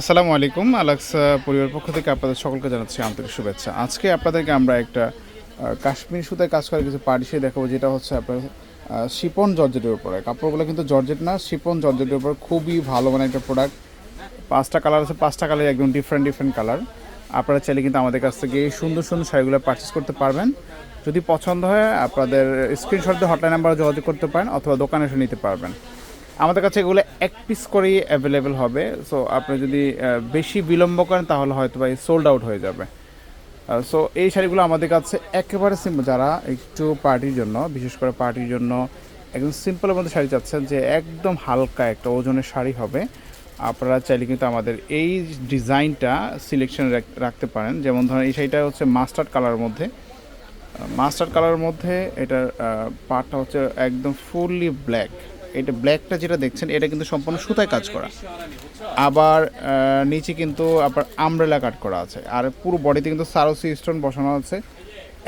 আসসালামু আলাইকুম, আলাক্স পরিবার পক্ষ থেকে আপনাদের সকলকে জানাচ্ছি আন্তরিক শুভেচ্ছা। আজকে আপনাদেরকে আমরা একটা কাশ্মীর সুতায় কাজ করার কিছু পার্টিশে দেখাবো, যেটা হচ্ছে আপনার শিপন জর্জেটের উপরে। কাপড়গুলো কিন্তু জর্জেট না, শিপন জর্জেটের উপর খুবই ভালো মানে একটা প্রোডাক্ট পাঁচটা কালার আছে, পাঁচটা কালার একদম ডিফারেন্ট ডিফারেন্ট কালার আপনারা চাইলে কিন্তু আমাদের কাছ থেকে এই সুন্দর সুন্দর শাড়িগুলো পারচেস করতে পারবেন। যদি পছন্দ হয়, আপনাদের স্ক্রিনশট দিয়ে হটলাইন নাম্বারে যোগাযোগ করতে পারেন, অথবা দোকানে এসে নিতে পারবেন। আমাদের কাছে এগুলো এক পিস করেই অ্যাভেলেবেল হবে। সো আপনি যদি বেশি বিলম্ব করেন, তাহলে হয়তো বা সোল্ড আউট হয়ে যাবে। সো এই শাড়িগুলো আমাদের কাছে একেবারে সিম্পল যারা একটু পার্টির জন্য, বিশেষ করে পার্টির জন্য একদম সিম্পলের মধ্যে শাড়ি চাচ্ছেন, যে একদম হালকা একটা ওজনের শাড়ি হবে, আপনারা চাইলে কিন্তু আমাদের এই ডিজাইনটা সিলেকশন রাখতে পারেন। যেমন ধরেন, এই শাড়িটা হচ্ছে মাস্টার্ড কালার মধ্যে। মাস্টার্ড কালারের মধ্যে এটার পার্টটা হচ্ছে একদম ফুললি ব্ল্যাক এটা ব্ল্যাকটা যেটা দেখছেন, এটা কিন্তু সম্পূর্ণ সুতায় কাজ করা। আবার নিচে কিন্তু আপনার আমব্রেলা কাট করা আছে। আর পুরো বডিতে কিন্তু সারোসি স্টোন বসানো আছে।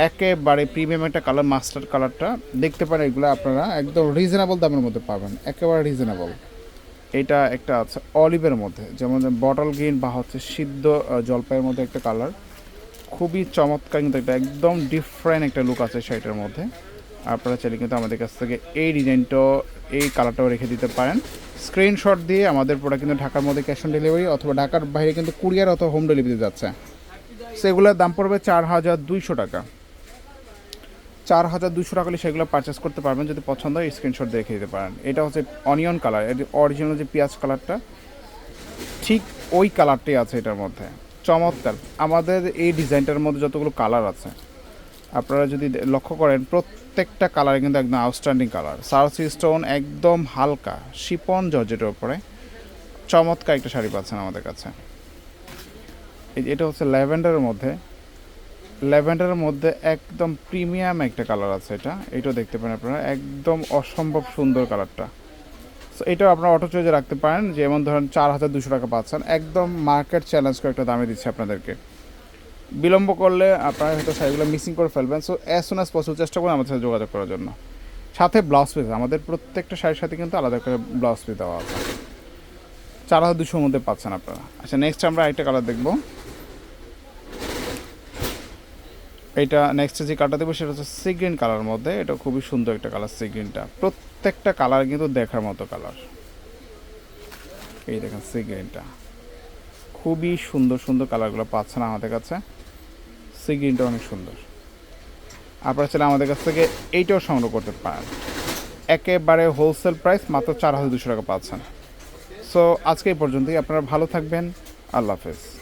একেবারে প্রিমিয়াম একটা কালার মাস্টার কালারটা দেখতে পারেন এগুলো আপনারা একদম রিজনেবল দামের মধ্যে পাবেন। একেবারে রিজনেবল এটা একটা আছে অলিভের মধ্যে। যেমন বটল গ্রিন বা হচ্ছে সিদ্ধ জলপাইয়ের মধ্যে একটা কালার খুবই চমৎকার কিন্তু একটা একদম ডিফারেন্ট একটা লুক আছে শাড়িটার মধ্যে। আপনারা চাইলে কিন্তু আমাদের কাছ থেকে এই ডিজাইনটাও এই কালারটাও রেখে দিতে পারেন। স্ক্রিনশট দিয়ে আমাদের প্রোডাক্ট কিন্তু ঢাকার মধ্যে ক্যাশ অন ডেলিভারি অথবা ঢাকার বাইরে কিন্তু কুরিয়ার অথবা হোম ডেলিভারি যাচ্ছে। সেগুলোর দাম পড়বে চার হাজার দুইশো টাকা। চার হাজার দুশো টাকা হলে সেগুলো পারচেস করতে পারবেন, যদি পছন্দ হয় স্ক্রিনশট দিয়ে রেখে দিতে পারেন। এটা হচ্ছে অনিয়ন কালার এটি অরিজিনাল যে পেঁয়াজ কালারটা ঠিক ওই কালারটাই আছে এটার মধ্যে। চমৎকার। আমাদের এই ডিজাইনটার মধ্যে যতগুলো কালার আছে আপনারা যদি লক্ষ্য করেন, প্রত্যেকটা কালার কিন্তু একদম আউটস্ট্যান্ডিং কালার সার্সি স্টোন একদম হালকা শিপন জর্জেটের উপরে। চমৎকার একটা শাড়ি পাচ্ছেন আমাদের কাছে। এটা হচ্ছে ল্যাভেন্ডারের মধ্যে। ল্যাভেন্ডারের মধ্যে একদম প্রিমিয়াম একটা কালার আছে এটা। এটাও দেখতে পারেন আপনারা। একদম অসম্ভব সুন্দর কালারটা সো এটাও আপনারা অটো চয়েজে রাখতে পারেন। যেমন ধরেন, চার হাজার দুশো টাকা পাচ্ছেন। একদম মার্কেট চ্যালেঞ্জ করে একটা দামে দিচ্ছে আপনাদেরকে। বিলম্ব করলে আপনারা হয়তো শাড়িগুলো মিসিং করে ফেলবেন। So as soon as possible চেষ্টা করুন আমাদের সাথে যোগাযোগ করার জন্য। সাথে ব্লাউজ পিস আমাদের প্রত্যেকটা শাড়ির সাথে কিন্তু আলাদা করে ব্লাউজ পিস দেওয়া আছে। চার হাজার দুশোর মধ্যে পাচ্ছেন আপনারা। আচ্ছা নেক্সট আমরা আরেকটা কালার দেখব। এটা নেক্সট যে কালারটা দেবো সেটা হচ্ছে সি গ্রিন কালার মধ্যে। এটা খুবই সুন্দর একটা কালার সি গ্রিনটা প্রত্যেকটা কালার কিন্তু দেখার মতো কালার এই দেখেন সি গ্রিনটা খুবই সুন্দর সুন্দর কালারগুলো পাচ্ছেন আমাদের কাছে। সি গ্রিনটা অনেক সুন্দর। আপনারা চাইলে আমাদের কাছ থেকে এইটাও সংগ্রহ করতে পারেন। একেবারে হোলসেল প্রাইস মাত্র চার হাজার দুশো টাকা পাচ্ছেন। সো আজকে এই পর্যন্তই। আপনারা ভালো থাকবেন। আল্লাহ হাফেজ।